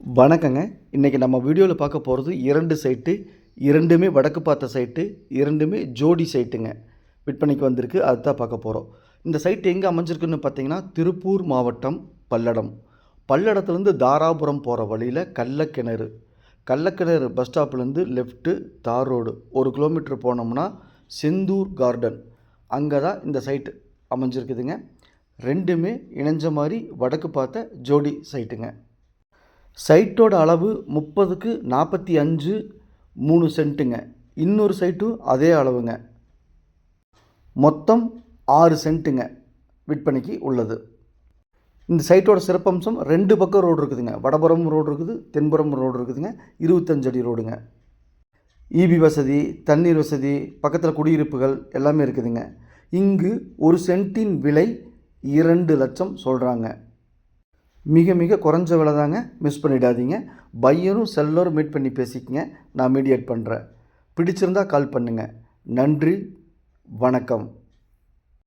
வணக்கங்க. இன்றைக்கி நம்ம வீடியோவில் பார்க்க போகிறது இரண்டு சைட்டு இரண்டுமே வடக்கு பார்த்த சைட்டு இரண்டுமே ஜோடி சைட்டுங்க விற்பனைக்கு வந்திருக்கு. அதுதான் பார்க்க போகிறோம் இந்த சைட்டு எங்கே அமைஞ்சிருக்குன்னு பார்த்தீங்கன்னா திருப்பூர் மாவட்டம் பல்லடம். பல்லடத்துலேருந்து தாராபுரம் போகிற வழியில் கள்ளக்கிணறு. கள்ளக்கிணறு பஸ் ஸ்டாப்லேருந்து லெஃப்ட்டு தார் ரோடு. ஒரு கிலோமீட்டர் போனோம்னா செந்தூர் கார்டன் அங்கே தான் இந்த சைட்டு அமைஞ்சிருக்குதுங்க. ரெண்டுமே இணைஞ்ச மாதிரி வடக்கு பார்த்த ஜோடி சைட்டுங்க சைட்டோட அளவு முப்பதுக்கு நாற்பத்தி அஞ்சு மூணு சென்ட்டுங்க. இன்னொரு சைட்டும் அதே அளவுங்க. மொத்தம் ஆறு சென்ட்டுங்க விற்பனைக்கு உள்ளது. இந்த சைட்டோட சிறப்பம்சம் ரெண்டு பக்கம் ரோடு இருக்குதுங்க. வடபுறம் ரோடு இருக்குது தென்புறம் ரோடு இருக்குதுங்க. இருபத்தஞ்சு அடி ரோடுங்க. இபி வசதி தண்ணீர் வசதி பக்கத்தில் குடியிருப்புகள் எல்லாமே இருக்குதுங்க. இங்கு ஒரு சென்ட்டின் விலை இரண்டு லட்சம் சொல்கிறாங்க மிக மிக குறைஞ்ச விலை தாங்க மிஸ் பண்ணிடாதீங்க. பையரும் செல்லரும் மீட் பண்ணி பேசிக்கங்க. நான் மீடியேட் பண்ணுறேன் பிடிச்சிருந்தா கால் பண்ணுங்கள் நன்றி. வணக்கம்.